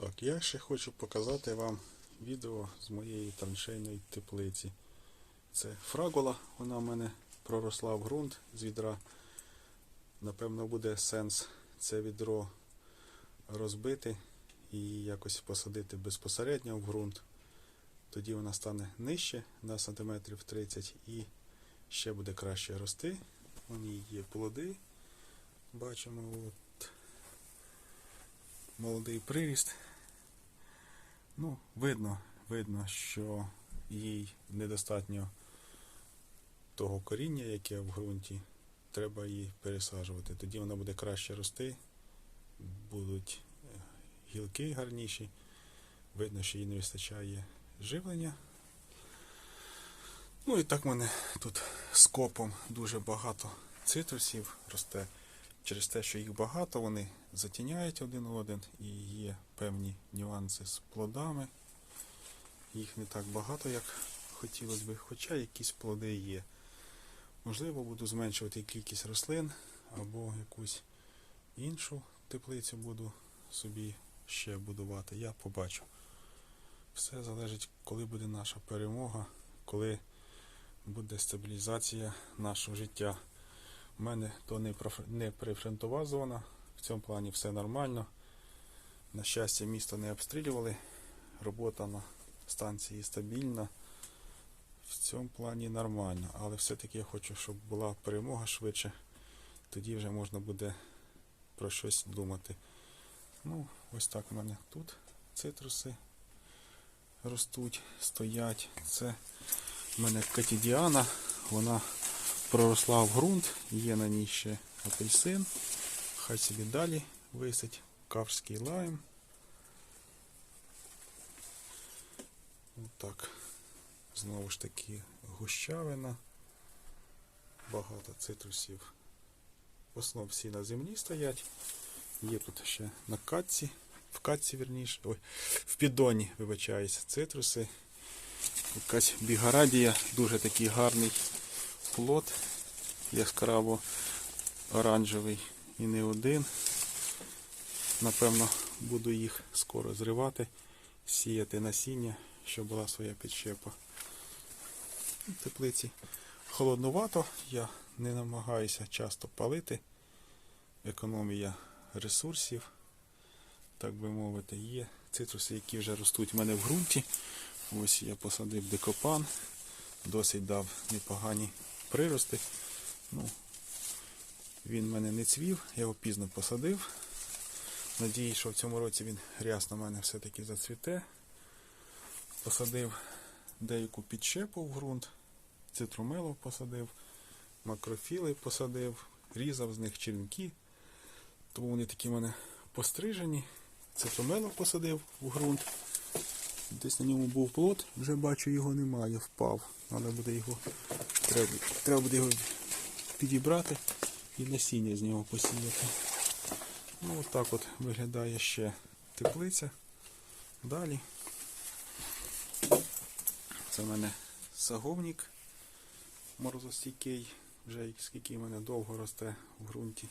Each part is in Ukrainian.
Так, я ще хочу показати вам відео з моєї траншейної теплиці. Це фрагола, вона в мене проросла в ґрунт з відра. Напевно, буде сенс це відро розбити і якось посадити безпосередньо в ґрунт. Тоді вона стане нижче на сантиметрів 30 і ще буде краще рости. У ній є плоди. Бачимо от молодий приріст. Ну, видно, видно, що їй недостатньо того коріння, яке в ґрунті. Треба її пересаджувати. Тоді вона буде краще рости, будуть е, гілки гарніші. Видно, що їй не вистачає живлення. Ну і так в мене тут скопом дуже багато цитрусів росте. Через те, що їх багато, вони затіняють один один і є певні нюанси з плодами. Їх не так багато, як хотілося б, хоча якісь плоди є. Можливо, буду зменшувати кількість рослин або якусь іншу теплицю буду собі ще будувати. Я побачу. Все залежить, коли буде наша перемога, коли буде стабілізація нашого життя. У мене то не, прифронтова зона, в цьому плані все нормально. На щастя, місто не обстрілювали. Робота на станції стабільна. В цьому плані нормально. Але все-таки я хочу, щоб була перемога швидше. Тоді вже можна буде про щось думати. Ну, ось так у мене тут цитруси ростуть, стоять. Це в мене катідіана. Вона проросла в ґрунт, є на ній ще апельсин. Хай собі далі висить каврський лайм. Отак. Знову ж таки гущавина. Багато цитрусів. В основному всі на землі стоять. Є тут ще на катці, в катці вірніше, ой, в піддоні, вибачаюсь, цитруси. Якась бігарадія, дуже такий гарний плод, яскраво оранжевий і не один. Напевно, буду їх скоро зривати, сіяти насіння, щоб була своя підщепа. В теплиці холоднувато, я не намагаюся часто палити. Економія ресурсів, так би мовити, є цитруси, які вже ростуть в мене в ґрунті. Ось я посадив декопан, досить дав непогані прирости. Ну, він мене не цвів, я його пізно посадив. Надіюсь, що в цьому році він рясно в мене все-таки зацвіте. Посадив деяку підщепу в ґрунт, цитрумело посадив, макрофіли посадив, різав з них черенки. Тому вони такі в мене пострижені. Цитрумело посадив в ґрунт. Десь на ньому був плод, вже бачу, його немає, впав. Треба буде його, треба, треба буде його підібрати і насіння з нього посіяти. Ну, от так от виглядає ще теплиця. Далі. Це в мене саговник морозостійкий, вже скільки в мене довго росте в ґрунті.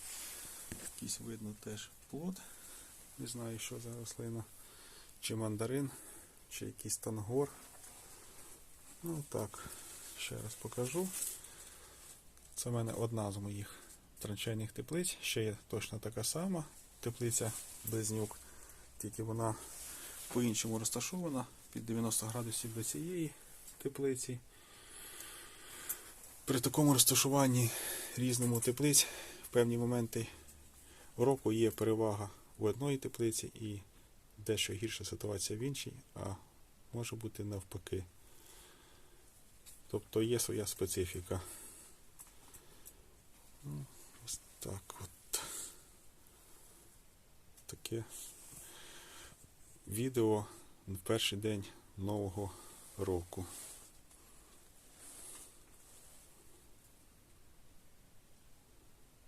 Якийсь видно теж плод. Не знаю, що за рослина. Чи мандарин, чи якийсь тангор. Ну так, ще раз покажу. Це в мене одна з моїх траншейних теплиць. Ще є точно така сама теплиця Близнюк. Тільки вона по-іншому розташована під 90 градусів до цієї теплиці. При такому розташуванні різному теплиць в певні моменти року є перевага в одної теплиці і дещо гірша ситуація в іншій, а може бути навпаки. Тобто є своя специфіка. Ну, Ось так от. Таке відео в перший день Нового року.